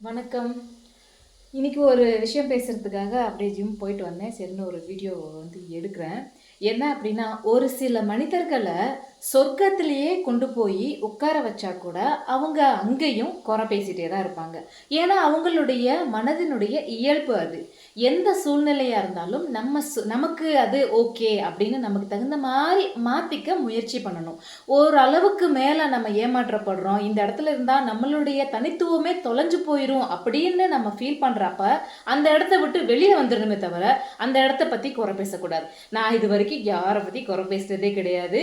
வணக்கம். இன்றைக்கி ஒரு விஷயம் பேசுகிறதுக்காக அப்படியே ஜிம் போயிட்டு வந்தேன். சரின்னு ஒரு வீடியோ வந்து எடுக்கிறேன். என்ன அப்படின்னா ஒரு சில மனிதர்களை சொர்க்கத்திலேயே கொண்டு போய் உட்கார வச்சா கூட அவங்க அங்கேயும் குறை பேசிகிட்டே தான் இருப்பாங்க. ஏன்னா அவங்களுடைய மனதினுடைய இயல்பு அது. எந்த சூழ்நிலையாக இருந்தாலும் நம்ம சு- நமக்கு அது ஓகே அப்படின்னு நமக்கு தகுந்த மாதிரி மாற்றிக்க முயற்சி பண்ணணும். ஓரளவுக்கு மேலே நம்ம ஏமாற்றப்படுறோம் இந்த இடத்துல இருந்தால் நம்மளுடைய தனித்துவமே தொலைஞ்சு போயிடும் அப்படின்னு நம்ம ஃபீல் பண்ணுறப்ப அந்த இடத்த விட்டு வெளியே வந்துடணுமே தவிர அந்த இடத்த பற்றி குறை பேசக்கூடாது. நான் இது வரைக்கும் யாரை பற்றி குறை பேசுறதே கிடையாது.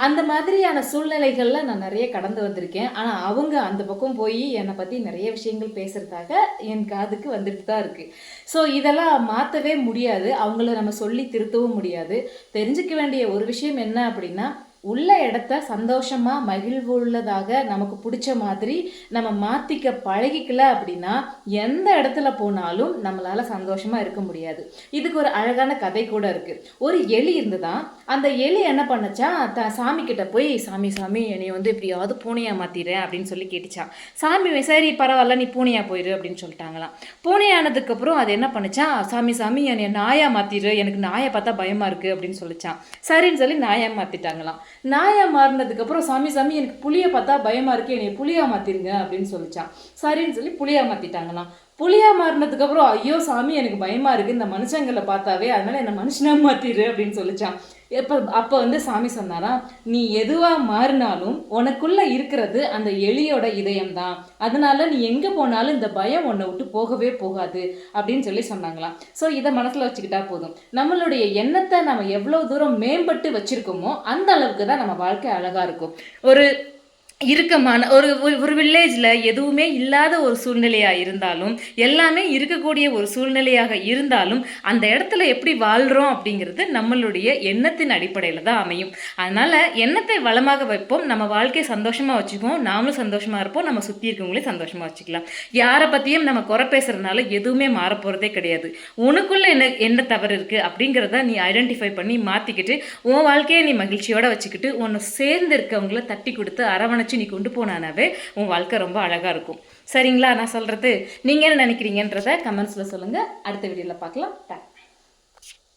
அந்த மாதிரியான சூழ்நிலைகளில் நான் நிறைய கடந்து வந்திருக்கேன். ஆனால் அவங்க அந்த பக்கம் போய் என்னை பற்றி நிறைய விஷயங்கள் பேசுகிறதாக என் காதுக்கு வந்துட்டு தான் இருக்குது ஸோ இதெல்லாம் மாற்றவே முடியாது. அவங்கள நம்ம சொல்லி திருத்தவும் முடியாது. தெரிஞ்சுக்க வேண்டிய ஒரு விஷயம் என்ன அப்படின்னா உள்ள இடத்த சந்தோஷமாக மகிழ்வு உள்ளதாக நமக்கு பிடிச்ச மாதிரி நம்ம மாற்றிக்க பழகிக்கல அப்படின்னா எந்த இடத்துல போனாலும் நம்மளால் சந்தோஷமாக இருக்க முடியாது. இதுக்கு ஒரு அழகான கதை கூட இருக்குது ஒரு எலி இருந்துதான் அந்த எலி என்ன பண்ணுச்சா? த சாமி கிட்ட போய் சாமி சாமி என்னை வந்து எப்படியாவது பூனையாக மாற்றிடுறேன் அப்படின்னு சொல்லி கேட்டுச்சான் சாமி சரி பரவாயில்ல நீ பூனையாக போயிடு அப்படின்னு சொல்லிட்டாங்களாம். பூனையானதுக்கப்புறம் அது என்ன பண்ணுச்சா? சாமி சாமி என்னை நாயாக மாற்றிடு எனக்கு நாயை பார்த்தா பயமாக இருக்கு அப்படின்னு சொல்லிச்சான் சரின்னு சொல்லி நாயாக மாற்றிட்டாங்களாம் நாயாக மாறினதுக்கு அப்புறம் சாமி சாமி எனக்கு புளியை பார்த்தா பயமா இருக்கு என்னை புளியா மாத்திருங்க அப்படின்னு சொல்லிச்சான். சரின்னு சொல்லி புளியாக மாத்திட்டாங்களாம். புளியா மாறினதுக்கு அப்புறம் ஐயோ சாமி எனக்கு பயமா இருக்கு. இந்த மனுஷங்களை பார்த்தாவே அதனால என்ன மனுஷனா மாத்திரு அப்படின்னு சொல்லிச்சான். எப்ப அப்ப வந்து சாமி சொன்னாராம் நீ எதுவா மாறினாலும் உனக்குள்ள இருக்கிறது அந்த எலியோட இதயம்தான். அதனால நீ எங்க போனாலும் இந்த பயம் உன்னை விட்டு போகவே போகாது அப்படின்னு சொல்லி சொன்னாங்களாம். ஸோ இதை மனசுல வச்சுக்கிட்டா போதும். நம்மளுடைய எண்ணத்தை நம்ம எவ்வளவு தூரம் மேம்பட்டு வச்சிருக்கோமோ அந்த அளவுக்கு தான் நம்ம வாழ்க்கை அழகா இருக்கும். ஒரு இறுக்கமான ஒரு ஒரு- ஒரு வில்லேஜில் எதுவுமே இல்லாத ஒரு சூழ்நிலையாக இருந்தாலும் எல்லாமே இருக்கக்கூடிய ஒரு சூழ்நிலையாக இருந்தாலும் அந்த இடத்துல எப்படி வாழ்கிறோம் அப்படிங்கிறது நம்மளுடைய எண்ணத்தின் அடிப்படையில் தான் அமையும். அதனால் எண்ணத்தை வளமாக வைப்போம். நம்ம வாழ்க்கையை சந்தோஷமாக வச்சுக்குவோம். நாமளும் சந்தோஷமாக இருப்போம். நம்ம சுற்றி இருக்கவங்களையும் சந்தோஷமாக வச்சுக்கலாம். யாரை பற்றியும் நம்ம குறை பேசுகிறதுனால எதுவுமே மாறப் போகிறதே கிடையாது. உனக்குள்ளே என்ன என்ன தவறு இருக்குது அப்படிங்கிறத நீ ஐடென்டிஃபை பண்ணி மாற்றிக்கிட்டு உன் வாழ்க்கையை நீ மகிழ்ச்சியோடு வச்சுக்கிட்டு உன்னை சேர்ந்து இருக்கவங்கள தட்டி கொடுத்து அரவணை அரவணைச்சு நீ கொண்டு போனானாவே உன் வாழ்க்கை ரொம்ப அழகாக இருக்கும். சரிங்களா? நான் சொல்கிறது நீங்கள் என்ன நினைக்கிறீங்கன்றத கமெண்ட்ஸில் சொல்லுங்கள் அடுத்த வீடியோவில் பார்க்கலாம். தேங்க்ஸ்